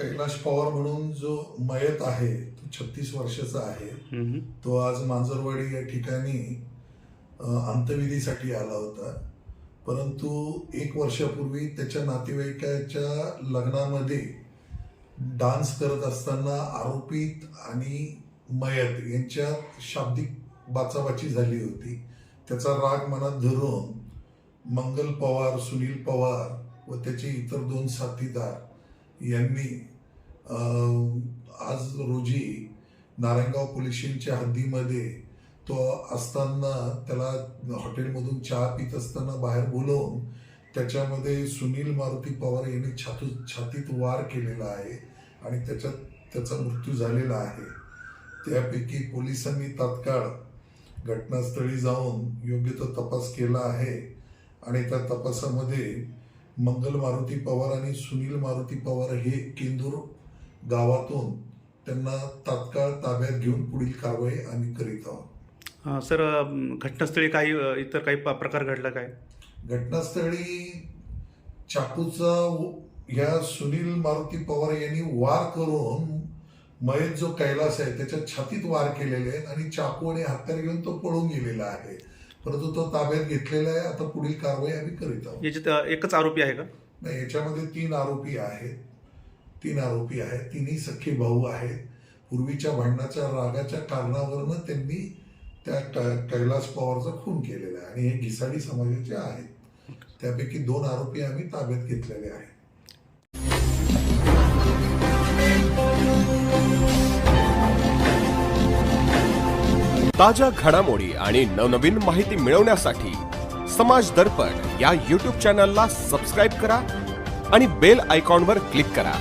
कैलाश पवार म्हणून जो मयत आहे तो छत्तीस वर्षाचा आहे. तो आज मांजरवाडी या ठिकाणी अंत्यविधीसाठी आला होता. परंतु एक वर्षापूर्वी त्याच्या नातेवाईकाच्या लग्नामध्ये डान्स करत असताना आरोपीत आणि मयत यांच्यात शाब्दिक बाचाबाची झाली होती. त्याचा राग मनात धरून मंगल पवार सुनील पवार व त्याचे इतर दोन साथीदार यांनी आज रोजी नारायणगाव पोलीस स्टेशनच्या हद्दीमध्ये तो असताना त्याला हॉटेलमधून चहा पित असताना बाहेर बोलवून त्याच्यामध्ये सुनील मारुती पवार यांनी छातू छातीत वार केलेला आहे आणि त्याच्यात त्याचा मृत्यू झालेला आहे. त्यापैकी पोलिसांनी तात्काळ घटनास्थळी जाऊन योग्य तो तपास केला आहे आणि त्या तपासामध्ये मंगल मारुती पवार आणि सुनील मारुती पवार हे केंदूर गावातून त्यांना तात्काळ ताब्यात घेऊन पुढील कारवाई आम्ही करीत आहोत. सर घटनास्थळी काही इतर काही प्रकार घडला काय? घटनास्थळी चाकूचा ह्या सुनील मारुती पवार यांनी वार करून मयत जो कैलास आहे त्याच्या छातीत वार केलेले आहेत आणि चाकू आणि हत्यार घेऊन तो पळून गेलेला आहे. परंतु तो ताब्यात घेतलेला आहे आता पुढील कारवाई आम्ही करीत आहोत. याच्यात एकच आरोपी आहे का? नाही याच्यामध्ये तीन आरोपी आहेत. तीन आरोपी आहेत तिन्ही सख्खे भाऊ आहेत. पूर्वीच्या भांडणाच्या रागाच्या कारणावरनं त्यांनी त्या कैलास पवारचा खून केलेला आहे आणि हे घिसाडी समाजाचे आहेत. त्यापैकी दोन आरोपी आम्ही ताब्यात घेतलेले आहेत. ताज्या घडामोडी आणि नवनवीन माहिती मिळवण्यासाठी समाज दर्पण या यूट्यूब चॅनलला सबस्क्राईब करा आणि बेल आयकॉनवर क्लिक करा.